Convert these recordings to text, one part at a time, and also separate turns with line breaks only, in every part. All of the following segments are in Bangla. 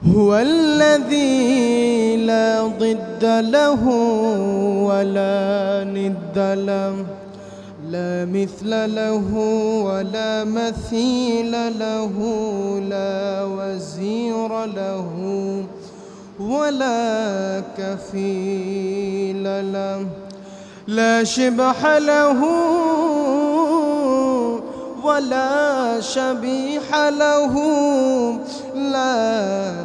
هو الذي لا ضد له ولا ند له. لا مثل له ولا مثيل له. لا وزير له ولا كفيل له. لا شبح له ولا شبيح له. لا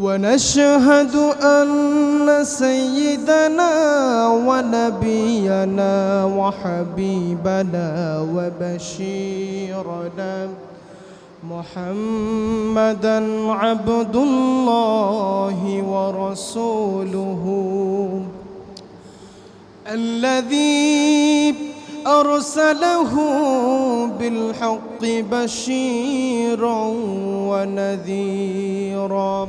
ونشهد أن سيدنا ونبينا وحبيبنا وبشيرنا محمدا عبد الله ورسوله الذي أرسله بالحق بشيرا ونذيرا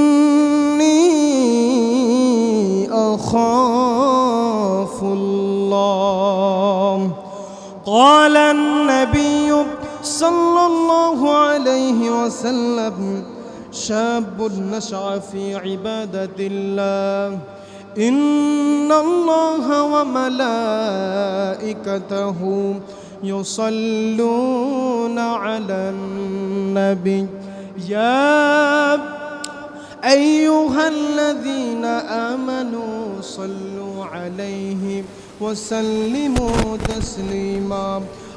عليه وسلم شاب نشأ في عبادة الله. إن الله وملائكته يصلون على النبي. يا أيها الذين آمنوا صلوا عليه وسلموا تسليما.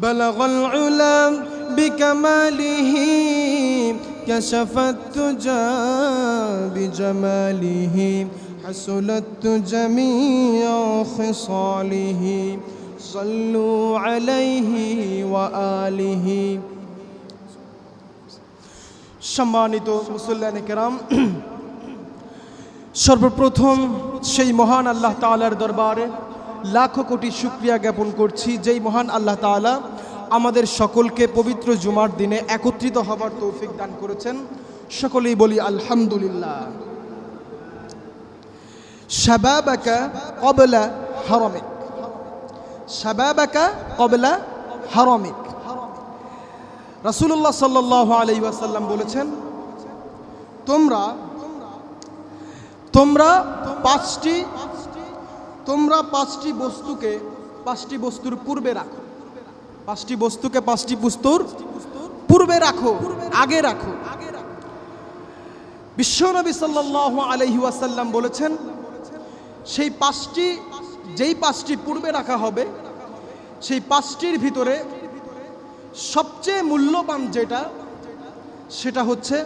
بلغ العلا بكماله كشف التجى بجماله حسنت جميع خصاله صلوا عليه وآله সম্মানিত মুসল্লান কেরাম সর্বপ্রথম সেই মহান আল্লাহ তাআলার দরবারে লাখো কোটি শুক্রিয়া জ্ঞাপন করছি যেই মহান আল্লাহ তাআলা আমাদের সকলকে পবিত্র জুমার দিনে একত্রিত হবার তৌফিক দান করেছেন। সকলেই বলি আলহামদুলিল্লাহ। শাবাবাকা কবলা হারমিক। শাবাবাকা কবলা হারমিক। রাসূলুল্লাহ সাল্লাল্লাহু আলাইহি ওয়াসাল্লাম বলেছেন, তোমরা
তোমরা পাঁচটি তোমরা পাঁচটি বস্তুকে, পাঁচটি বস্তুর পূর্বে রাখো। পাঁচটি বস্তুকে পাঁচটি বস্তুর পূর্বে রাখো, আগে রাখো। বিশ্বনবী সাল্লাল্লাহু আলাইহি ওয়াসাল্লাম বলেছেন, সেই পাঁচটি, যেই পাঁচটি পূর্বে রাখা হবে, সেই পাঁচটির ভিতরে সবচেয়ে মূল্যবান যেটা, সেটা হচ্ছে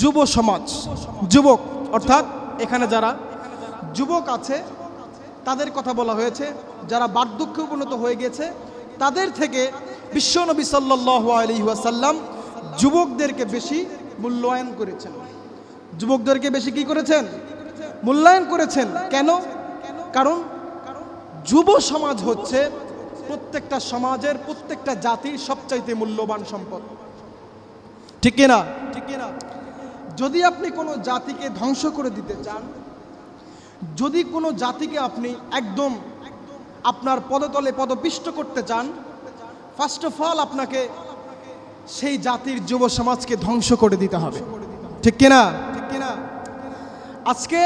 যুব সমাজ। যুবক, অর্থাৎ এখানে যারা যুবক আছে, তাদের কথা বলা হয়েছে, যারা বার্ধক্য উপনীত হয়ে গেছে তাদের থেকে বিশ্বনবী ওয়াসাল্লাম যুবকদেরকে বেশি মূল্যায়ন করেছেন। যুবকদেরকে বেশি কি করেছেন? মূল্যায়ন করেছেন। কেন? কারণ যুব সমাজ হচ্ছে প্রত্যেকটা সমাজের প্রত্যেকটা জাতির সবচাইতে মূল্যবান সম্পদ। ঠিক না ঠিক না যদি আপনি কোনো জাতিকে ধ্বংস করে দিতে চান যদি কোনো জাতিকে আপনি একদম আপনার পদতলে পদপিষ্ট করতে চান ফার্স্ট অফ অল আপনাকে সেই জাতির যুব সমাজকে ধ্বংস করে দিতে হবে। ঠিক কিনা ঠিক কিনা? আজকে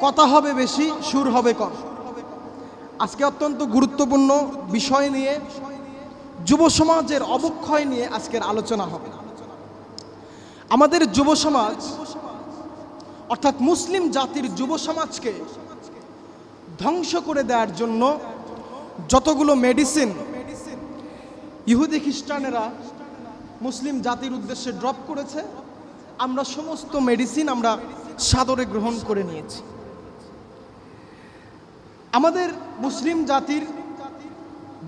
কথা হবে বেশি, সুর হবে কম। আজকে অত্যন্ত গুরুত্বপূর্ণ বিষয় নিয়ে, যুব সমাজের অবক্ষয় নিয়ে আজকের আলোচনা হবে। আমাদের যুব সমাজ, অর্থাৎ মুসলিম জাতির যুব সমাজকে ধ্বংস করে দেওয়ার জন্য যতগুলো মেডিসিন ইহুদি খ্রিস্টানেরা মুসলিম জাতির উদ্দেশ্যে ড্রপ করেছে, আমরা সমস্ত মেডিসিন আমরা সাদরে গ্রহণ করে নিয়েছি। আমাদের মুসলিম জাতির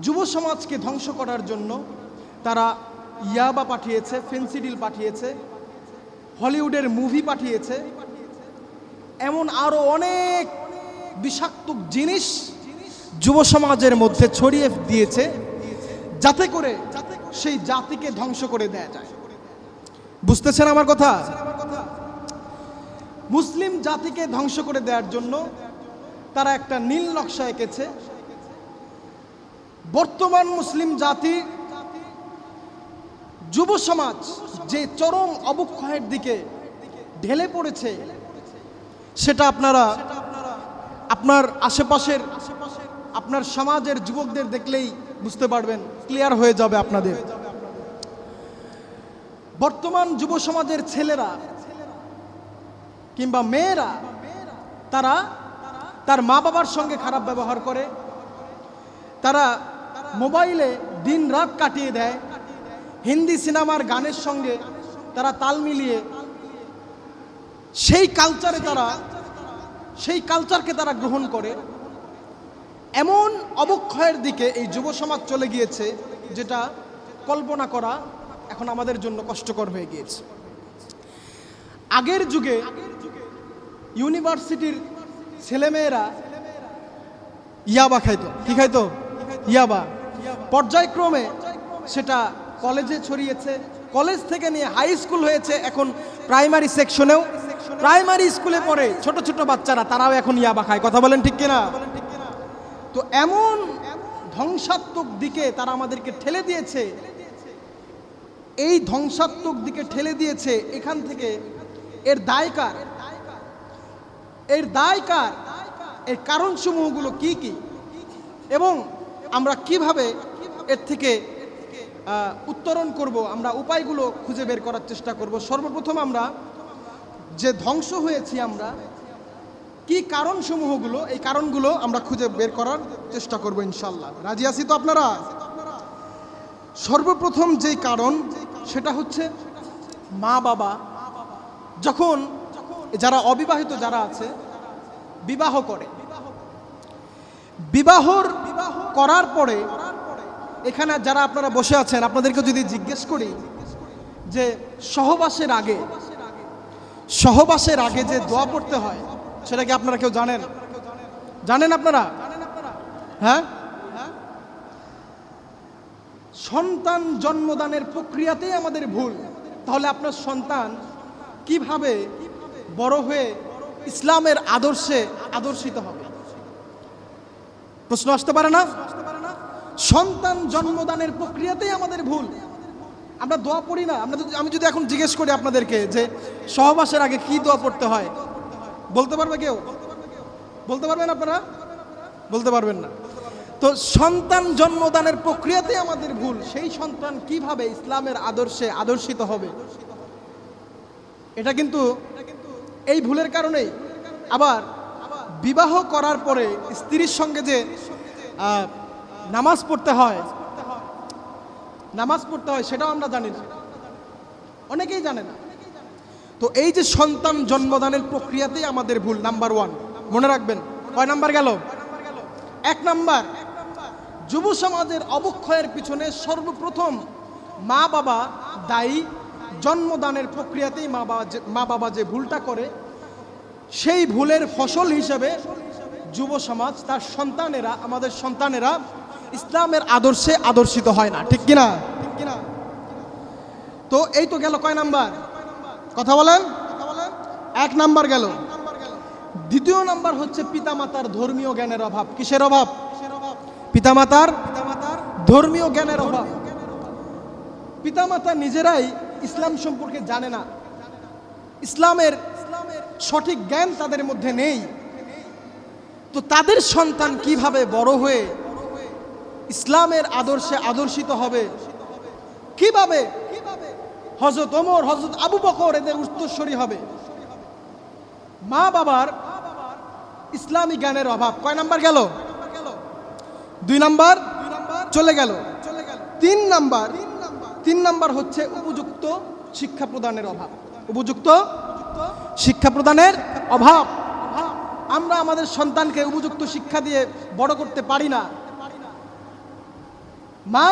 যুব সমাজকে ধ্বংস করার জন্য তারা ইয়াবা পাঠিয়েছে, ফেন্সিডিল পাঠিয়েছে, হলিউডের মুভি পাঠিয়েছে, এমন আরও অনেক বিষাক্ত জিনিস যুব সমাজের মধ্যে ছড়িয়ে দিয়েছে যাতে করে সেই জাতিকে ধ্বংস করে দেয়া যায়। বুঝতেছেন আমার কথা? মুসলিম জাতিকে ধ্বংস করে দেওয়ার জন্য তারা একটা নীল নকশা এঁকেছে। বর্তমান মুসলিম জাতি যুব সমাজ যে চরম অবক্ষয়ের দিকে ঢেলে পড়েছে, সেটা আপনারা আপনার আশেপাশের আপনার সমাজের যুবকদের দেখলেই বুঝতে পারবেন ক্লিয়ার হয়ে যাবে আপনাদের। বর্তমান যুব সমাজের ছেলেরা কিংবা মেয়েরা, তারা তার মা বাবার সঙ্গে খারাপ ব্যবহার করে, তারা মোবাইলে দিন রাত কাটিয়ে দেয়, হিন্দি সিনেমার গানের সঙ্গে তারা তাল মিলিয়ে সেই কালচারে তারা, সেই কালচারকে তারা গ্রহণ করে। এমন অবক্ষয়ের দিকে এই যুব সমাজ চলে গিয়েছে, যেটা কল্পনা করা এখন আমাদের জন্য কষ্টকর হয়ে গিয়েছে। আগের যুগে ইউনিভার্সিটির ছেলেমেয়েরা ইয়াবা খাইতো। কি খাইতো? ইয়াবা। পর্যায়ক্রমে সেটা কলেজে ছড়িয়েছে। কলেজ থেকে নিয়ে হাই স্কুল হয়েছে এখন প্রাইমারি সেকশনেও। প্রাইমারি স্কুলে পড়ে ছোট ছোট বাচ্চারা, তারাও এখন ইয়াবা খায়। কথা বলেন ঠিক কিনা? তো এমন ধ্বংসাত্মক দিকে তারা আমাদেরকে ঠেলে দিয়েছে। এই ধ্বংসাত্মক দিকে ঠেলে দিয়েছে এখান থেকে এর দায়কার এর দায়কার এর কারণসমূহগুলো কি কি? এবং আমরা কীভাবে এর থেকে উত্তরণ করব? আমরা উপায়গুলো খুঁজে বের করার চেষ্টা করব। সর্বপ্রথম আমরা যে ধ্বংস হয়েছি আমরা কি কারণসমূহগুলো, এই কারণগুলো আমরা খুঁজে বের করার চেষ্টা করব ইনশাল্লাহ রাজি আছি তো আপনারা? সর্বপ্রথম যেই কারণ, সেটা হচ্ছে মা বাবা। যখন যারা অবিবাহিত যারা আছে, বিবাহ করে। বিবাহর করার পরে, এখানে যারা আপনারা বসে আছেন, আপনাদেরকে যদি জিজ্ঞেস করি যে সহবাসের আগে সহবাসের আগে যে দোয়া পড়তে হয় সেটা কি আপনারা কেউ জানেন? জানেন আপনারা? হ্যাঁ? সন্তান জন্মদানের প্রক্রিয়াতেই আমাদের ভুল। তাহলে আপনার সন্তান কীভাবে বড় হয়ে ইসলামের আদর্শে আদর্শিত হবে? প্রশ্ন আসতে পারে না? সন্তান জন্মদানের প্রক্রিয়াতেই আমাদের ভুল। আমরা দোয়া পড়ি না। আমরা আমি যদি এখন জিজ্ঞেস করি আপনাদেরকে যে সহবাসের আগে কি দোয়া পড়তে হয়? বলতে পারবে কেউ? বলতে পারবেন আপনারা? বলতে পারবেন না। তো সন্তান জন্মদানের প্রক্রিয়াতে আমাদের ভুল। সেই সন্তান কীভাবে ইসলামের আদর্শে আদর্শিত হবে? এটা কিন্তু এই ভুলের কারণেই। আবার বিবাহ করার পরে স্ত্রীর সঙ্গে যে নামাজ পড়তে হয়, নামাজ পড়তে হয়, সেটাও আমরা জানি অনেকেই জানে না। তো এই যে সন্তান জন্মদানের প্রক্রিয়াতেই আমাদের ভুল নাম্বার ওয়ান মনে রাখবেন। কয় নাম্বার গেল? এক নাম্বার। যুব সমাজের অবক্ষয়ের পিছনে সর্বপ্রথম মা বাবা দায়ী জন্মদানের প্রক্রিয়াতেই মা বাবা যে মা বাবা যে ভুলটা করে, সেই ভুলের ফসল হিসেবে যুব সমাজ, তার সন্তানেরা, আমাদের সন্তানেরা ইসলামের আদর্শে আদর্শিত হয় না। ঠিক কিনা? ঠিক কিনা? তো এই তো গেল কয় নাম্বার? কথা বলেন? এক নাম্বার গেল। দ্বিতীয় নাম্বার হচ্ছে পিতামাতার ধর্মীয় জ্ঞানের অভাব। কিসের অভাব? পিতামাতার পিতামাতার ধর্মীয় জ্ঞানের অভাব। পিতামাতা নিজেরাই ইসলাম সম্পর্কে জানে না। ইসলামের সঠিক জ্ঞান তাদের মধ্যে নেই। তো তাদের সন্তান কীভাবে বড় হয়ে ইসলামের আদর্শে আদর্শিত হবে? কীভাবে হজরত ওমর হজরত আবু বকর এদের উত্তরস্বরী হবে। মা বাবার ইসলামী জ্ঞানের অভাব। কয় নাম্বার গেল? দুই নাম্বার চলে গেল। তিন নাম্বার তিন নাম্বার হচ্ছে উপযুক্ত শিক্ষা প্রদানের অভাব। উপযুক্ত শিক্ষা প্রদানের অভাব। আমরা আমাদের সন্তানকে উপযুক্ত শিক্ষা দিয়ে বড় করতে পারি না। মা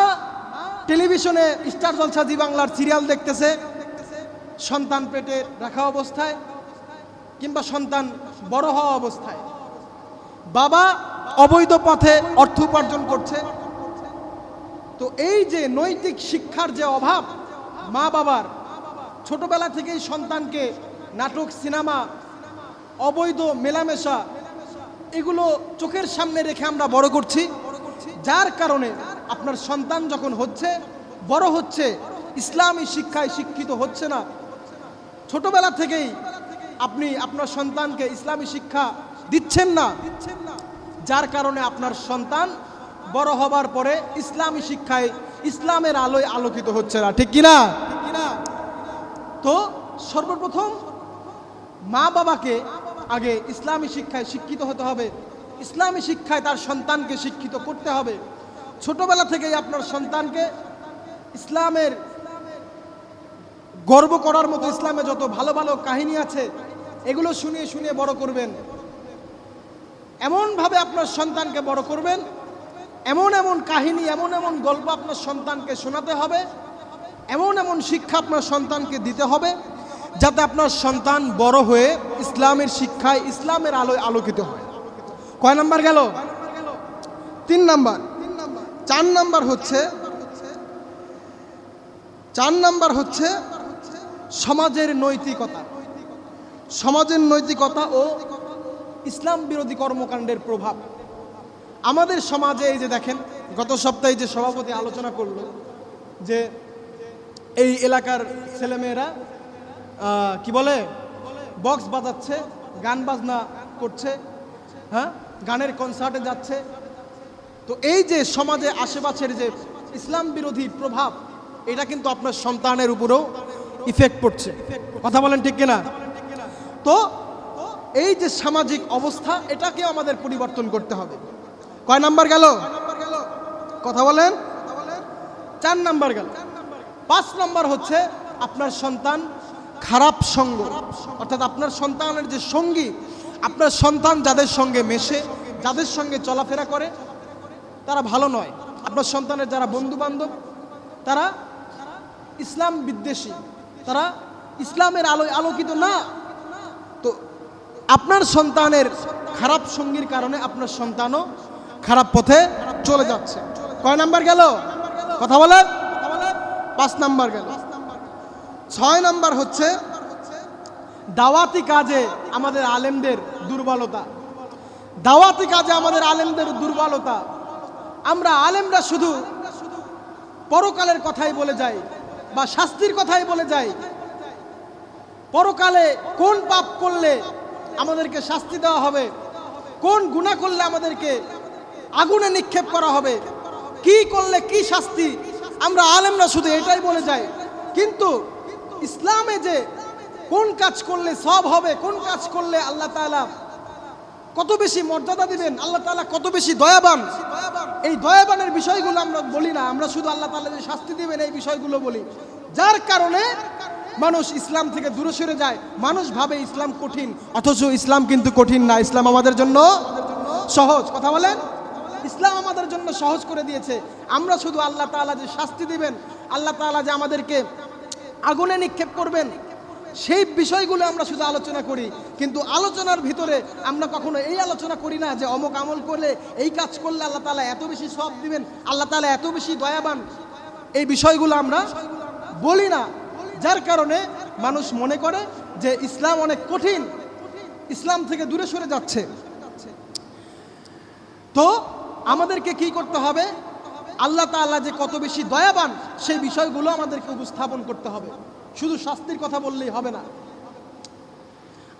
টেলিভিশনে স্টার জলসা জি বাংলার সিরিয়াল দেখতেছে, সন্তান পেটে রাখা অবস্থায় কিংবা সন্তান বড় হওয়া অবস্থায়। বাবা অবৈধ পথে অর্থ উপার্জন করছে। তো এই যে নৈতিক শিক্ষার যে অভাব মা বাবার, ছোটবেলা থেকেই সন্তানকে নাটক, সিনেমা, অবৈধ মেলামেশা, এগুলো চোখের সামনে রেখে আমরা বড় করছি। যার কারণে আপনার সন্তান যখন হচ্ছে, বড় হচ্ছে, ইসলামী শিক্ষায় শিক্ষিত হচ্ছে না। ছোটবেলা থেকেই আপনি আপনার সন্তানকে ইসলামী শিক্ষা দিচ্ছেন না দিচ্ছেন না যার কারণে আপনার সন্তান বড় হবার পরে ইসলামী শিক্ষায় ইসলামের আলোয় আলোকিত হচ্ছে না, ঠিক কিনা? তো সর্বপ্রথম মা বাবাকে আগে ইসলামী শিক্ষায় শিক্ষিত হতে হবে। ইসলামী শিক্ষায় তার সন্তানকে শিক্ষিত করতে হবে। ছোটবেলা থেকেই আপনার সন্তানকে ইসলামের গর্ব করার মতো ইসলামে যত ভালো ভালো কাহিনী আছে, এগুলো শুনিয়ে শুনিয়ে বড় করবেন। এমনভাবে আপনার সন্তানকে বড় করবেন, এমন এমন কাহিনী, এমন এমন গল্প আপনার সন্তানকে শোনাতে হবে, এমন এমন শিক্ষা আপনার সন্তানকে দিতে হবে, যাতে আপনার সন্তান বড় হয়ে ইসলামের শিক্ষায়, ইসলামের আলোয় আলোকিত হয়। কয় নাম্বার গেল? তিন নাম্বার। চার নাম্বার হচ্ছে, চার নাম্বার হচ্ছে সমাজের নৈতিকতা। সমাজের নৈতিকতা ও ইসলাম বিরোধী কর্মকাণ্ডের প্রভাব। আমাদের সমাজে এই যে দেখেন, গত সপ্তাহে যে সভাপতি আলোচনা করল যে এই এলাকার ছেলেমেয়েরা কি বলে? বক্স বাজাচ্ছে, গান বাজনা করছে হ্যাঁ? গানের কনসার্টে যাচ্ছে তো এই যে সমাজে আশেপাশের যে ইসলাম বিরোধী প্রভাব, এটা কিন্তু আপনার সন্তানের উপরেও ইফেক্ট পড়ছে। কথা বলেন ঠিক কিনা? তো এই যে সামাজিক অবস্থা এটাকে আমাদের পরিবর্তন করতে হবে। কয় নাম্বার গেল? কথা বলেন। চার নাম্বার গেল। পাঁচ নাম্বার হচ্ছে আপনার সন্তান খারাপ সঙ্গ। অর্থাৎ আপনার সন্তানের যে সঙ্গী, আপনার সন্তান যাদের সঙ্গে মেশে, যাদের সঙ্গে চলাফেরা করে তারা ভালো নয়। আপনার সন্তানের যারা বন্ধু বান্ধব তারা ইসলাম বিদ্বেষী। তারা ইসলামের আলোয় আলোকিত না। তো আপনার সন্তানের খারাপ সঙ্গীর কারণে আপনার সন্তানও খারাপ পথে চলে যাচ্ছে। কয় নাম্বার গেল? কথা বলেন। পাঁচ নাম্বার গেল। ছয় নাম্বার হচ্ছে দাওয়াতি কাজে আমাদের আলেমদের দুর্বলতা। দাওয়াতি কাজে আমাদের আলেমদের দুর্বলতা। আমরা আলেমরা শুধু পরকালের কথাই বলে যাই বা শাস্তির কথাই বলে যাই। পরকালে কোন পাপ করলে আমাদেরকে শাস্তি দেওয়া হবে? কোন গুণা করলে আমাদেরকে আগুনে নিক্ষেপ করা হবে? কি করলে কি শাস্তি? আমরা আলেমরা শুধু এটাই বলে যাই। কিন্তু ইসলামে যে কোন কাজ করলে সব হবে, কোন কাজ করলে আল্লাহ তাআলা কত বেশি মর্যাদা দিবেন? আল্লাহ তাআলা কত বেশি দয়াবান। এই দয়াবানের বিষয়গুলো আমরা বলি না, আমরা শুধু আল্লাহ তাআলা যে শাস্তি দিবেন এই বিষয়গুলো বলি। যার কারণে মানুষ ইসলাম থেকে দূরে সরে যায়, মানুষ ভাবে ইসলাম কঠিন, অথচ ইসলাম কিন্তু কঠিন না। ইসলাম আমাদের জন্য সহজ, কথা বলেন? ইসলাম আমাদের জন্য সহজ করে দিয়েছে। আমরা শুধু আল্লাহ তাআলা যে শাস্তি দিবেন, আল্লাহ তাআলা যে আমাদেরকে আগুনে নিক্ষেপ করবেন সেই বিষয়গুলো আমরা শুধু আলোচনা করি, কিন্তু আলোচনার ভিতরে আমরা কখনো এই আলোচনা করি না যে অমক আমল করলে এই কাজ করলে আল্লাহ তালা এত বেশি সব দিবেন, আল্লাহ তাআলা এত বেশি দয়াবান। এই বিষয়গুলো আমরা বলি না। যার কারণে মানুষ মনে করে যে ইসলাম অনেক কঠিন, ইসলাম থেকে দূরে সরে যাচ্ছে। তো আমাদেরকে কি করতে হবে? আল্লাহ তাআলা যে কত বেশি দয়াবান, সেই বিষয়গুলো আমাদেরকে উপস্থাপন করতে হবে। শুধু শাস্তির কথা বললেই হবে না।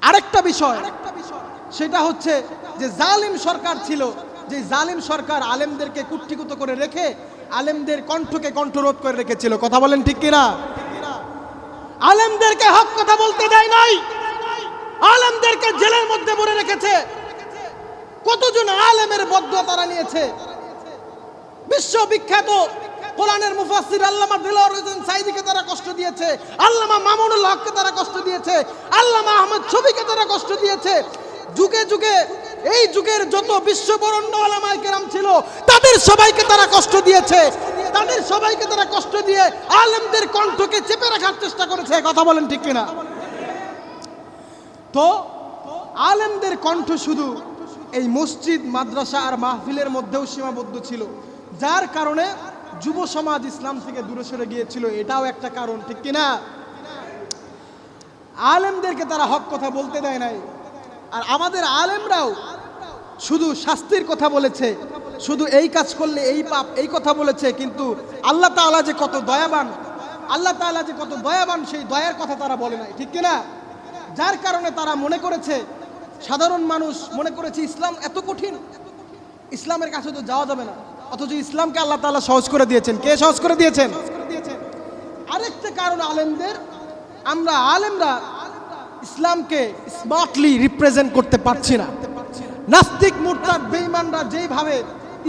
আরেকটা বিষয় আরেকটা বিষয়। সেটা হচ্ছে যে জালিম সরকার ছিল যে জালিম সরকার আলেমদেরকে কুট্টিকুত করে রেখে আলেমদের কণ্ঠকে কণ্ঠরোধ করে রেখেছিল। কথা বলেন ঠিক কিনা? আলেমদেরকে হক কথা বলতে দেয় নাই। আলেমদেরকে জেলের মধ্যে ভরে রেখেছে। কতজন আলেমের বদ্ধ তারা নিয়েছে? বিশ্ববিখ্যাত কোরআনের মুফাসসির আল্লামা দিলওয়ার হোসেন সাইদিকে তারা কষ্ট দিয়েছে, আল্লামা মামুনুল হককে তারা কষ্ট দিয়েছে, আল্লামা আহমদ ছবিকে তারা কষ্ট দিয়েছে। যুগে যুগে এই যুগের যত বিশ্ববরণ্য আলামায় কেরাম ছিল, তাদের সবাইকে তারা কষ্ট দিয়েছে। তাদের সবাইকে তারা কষ্ট দিয়ে আলেমদের কণ্ঠকে চেপে রাখার চেষ্টা করেছে কথা বলেন ঠিক কিনা? তো আলেমদের কণ্ঠ শুধু এই মসজিদ, মাদ্রাসা আর মাহফিলের মধ্যেও সীমাবদ্ধ ছিল, যার কারণে যুব সমাজ ইসলাম থেকে দূরে সরে গিয়েছিল, এটাও একটা কারণ, ঠিক কিনা? আলেমদেরকে তারা হক কথা বলতে দেয় নাই। আর আমাদের আলেমরাও শুধু শাস্তির কথা বলেছে, শুধু এই কাজ করলে এই পাপ, এই কথা বলেছে, কিন্তু আল্লাহ তাআলা যে কত দয়াবান, আল্লাহ তাআলা যে কত দয়াবান, সেই দয়ার কথা তারা বলে নাই, ঠিক কিনা? যার কারণে তারা মনে করেছে, সাধারণ মানুষ মনে করেছে ইসলাম এত কঠিন, ইসলামের কাছে তো যাওয়া যাবে না। অথচ ইসলামকে আল্লাহ তাআলা সহজ করে দিয়েছেন। কে সহজ করে দিয়েছেন? আরেকটা কারণ আলেমদের, আমরা আলেমরা ইসলামকে স্মার্টলি রিপ্রেজেন্ট করতে পারছি না। নাস্তিক, মুরতাদ, বেঈমানরা যেইভাবে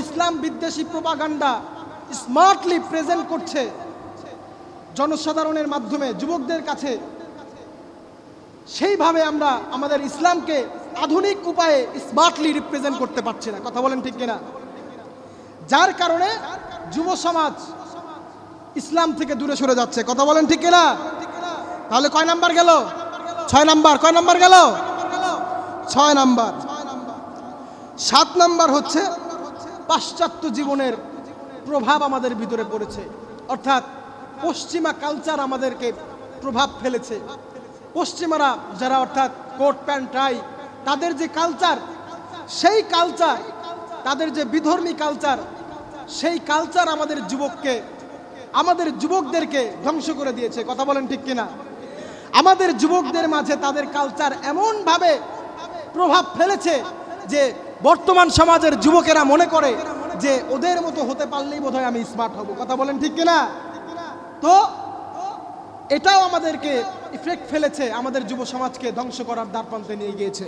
ইসলাম বিদ্বেষী প্রপাগান্ডা স্মার্টলি প্রেজেন্ট করছে, জনসাধারণের মাধ্যমে, যুবকদের কাছে, সেইভাবে আমরা আমাদের ইসলামকে আধুনিক উপায়ে স্মার্টলি রিপ্রেজেন্ট করতে পারছি না। কথা বলেন ঠিক কিনা? যার কারণে যুব সমাজ ইসলাম থেকে দূরে সরে যাচ্ছে। কথা বলেন ঠিক কিনা? তাহলে কয় নাম্বার গেল? ছয় নাম্বার। কয় নাম্বার গেল? ছয় নাম্বার। সাত নাম্বার হচ্ছে পাশ্চাত্য জীবনের প্রভাব আমাদের ভিতরে পড়েছে। অর্থাৎ পশ্চিমা কালচার আমাদেরকে প্রভাব ফেলেছে। পশ্চিমারা যারা অর্থাৎ কোট, প্যান্ট, টাই, তাদের যে কালচার সেই কালচার তাদের যে বিধর্মী কালচার সেই কালচার আমাদের যুবককে, আমাদের যুবকদেরকে ধ্বংস করে দিয়েছে। কথা বলেন ঠিক কিনা? আমাদের যুবকদের মাঝে তাদের কালচার এমনভাবে প্রভাব ফেলেছে যে বর্তমান সমাজের যুবকেরা মনে করে যে ওদের মতো হতে পারলেই বোধহয় আমি স্মার্ট হব। কথা বলেন ঠিক কিনা? তো এটাও আমাদেরকে ইফেক্ট ফেলেছে, আমাদের যুব সমাজকে ধ্বংস করার দ্বারপ্রান্তে নিয়ে গিয়েছে।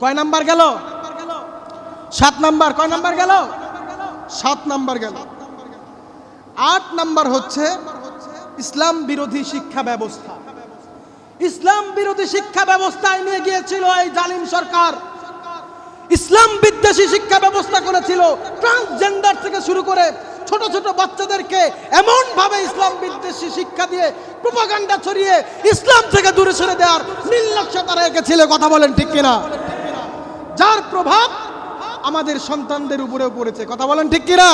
কয় নাম্বার গেল? সাত নাম্বার, কয় নাম্বার গেল? সাত নাম্বার গেল। আট নাম্বার হচ্ছে ইসলাম বিরোধী শিক্ষা ব্যবস্থা। ইসলাম বিরোধী শিক্ষা ব্যবস্থায় নিয়ে গিয়েছিল এই জালিম সরকার। ইসলাম বিদ্বেষী শিক্ষা ব্যবস্থা করেছিল ট্রান্সজেন্ডার থেকে শুরু করে ছোট ছোট বাচ্চাদেরকে এমন ভাবে ইসলাম বিদ্বেষী শিক্ষা দিয়ে প্রোপাগান্ডা ছড়িয়ে ইসলাম থেকে দূরে সরে দেওয়ার নকশা তারা এঁকেছিল কথা বলেন ঠিক কিনা? যার প্রভাব আমাদের সন্তানদের উপরেও পড়েছে। কথা বলেন ঠিক কিনা?